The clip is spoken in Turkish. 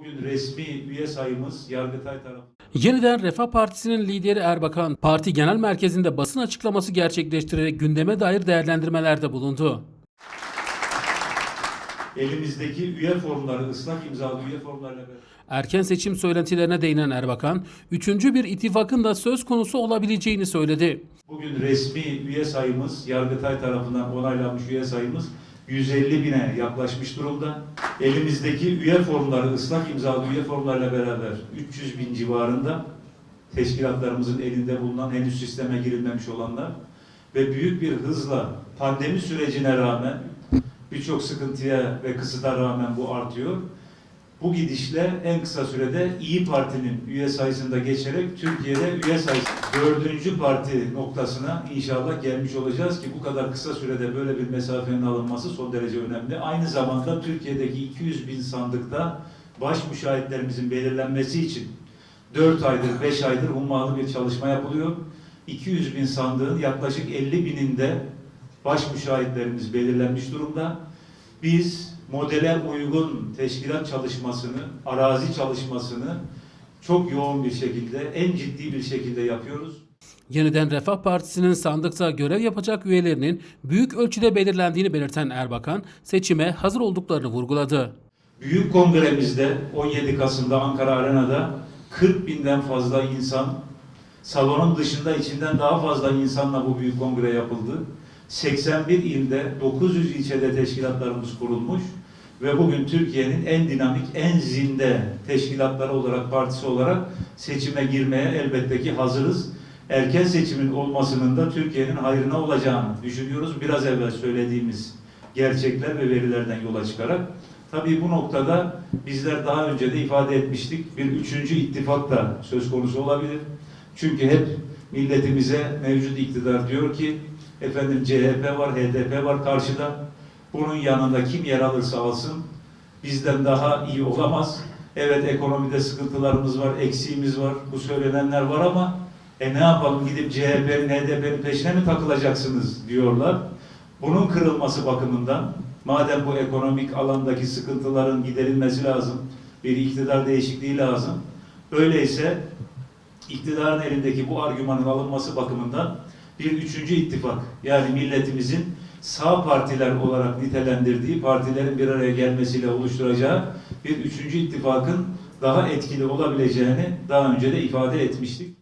Bugün resmi üye sayımız Yargıtay tarafından Yeniden Refah Partisi'nin lideri Erbakan, parti genel merkezinde basın açıklaması gerçekleştirerek gündeme dair değerlendirmelerde bulundu. elimizdeki üye formları, ıslak imzalı üye formlarıyla Erken seçim söylentilerine değinen Erbakan, üçüncü bir ittifakın da söz konusu olabileceğini söyledi. Bugün resmi üye sayımız Yargıtay tarafından onaylanmış üye sayımız 150 bine yaklaşmış durumda. Elimizdeki üye formları, ıslak imzalı üye formlarıyla beraber 300 bin civarında teşkilatlarımızın elinde bulunan henüz sisteme girilmemiş olanlar ve büyük bir hızla pandemi sürecine rağmen birçok sıkıntıya ve kısıta rağmen bu artıyor. Bu gidişle en kısa sürede İyi Parti'nin üye sayısında geçerek Türkiye'de üye sayısı dördüncü parti noktasına inşallah gelmiş olacağız ki bu kadar kısa sürede böyle bir mesafenin alınması son derece önemli. Aynı zamanda Türkiye'deki 200 bin sandıkta baş müşahitlerimizin belirlenmesi için 4 aydır, 5 aydır hummalı bir çalışma yapılıyor. 200 bin sandığın yaklaşık 50 bininde baş müşahitlerimiz belirlenmiş durumda. Biz modele uygun teşkilat çalışmasını, arazi çalışmasını çok yoğun bir şekilde, en ciddi bir şekilde yapıyoruz. Yeniden Refah Partisi'nin sandıkta görev yapacak üyelerinin büyük ölçüde belirlendiğini belirten Erbakan, seçime hazır olduklarını vurguladı. Büyük kongremizde 17 Kasım'da Ankara Arena'da 40 binden fazla insan, salonun dışında içinden daha fazla insanla bu büyük kongre yapıldı. 81 ilde 900 ilçede teşkilatlarımız kurulmuş ve bugün Türkiye'nin en dinamik, en zinde teşkilatları olarak, partisi olarak seçime girmeye elbette ki hazırız. Erken seçimin olmasının da Türkiye'nin hayrına olacağını düşünüyoruz. Biraz evvel söylediğimiz gerçekler ve verilerden yola çıkarak. Tabii bu noktada bizler daha önce de ifade etmiştik. Bir üçüncü ittifak da söz konusu olabilir. Çünkü hep milletimize mevcut iktidar diyor ki efendim CHP var, HDP var karşıda. Bunun yanında kim yer alırsa alsın bizden daha iyi olamaz. Evet ekonomide sıkıntılarımız var, eksiğimiz var, bu söylenenler var ama e ne yapalım gidip CHP'nin, HDP'nin peşine mi takılacaksınız diyorlar. Bunun kırılması bakımından madem bu ekonomik alandaki sıkıntıların giderilmesi lazım, bir iktidar değişikliği lazım. Öyleyse iktidarın elindeki bu argümanın alınması bakımından bir üçüncü ittifak yani milletimizin sağ partiler olarak nitelendirdiği partilerin bir araya gelmesiyle oluşturacağı bir üçüncü ittifakın daha etkili olabileceğini daha önce de ifade etmiştik.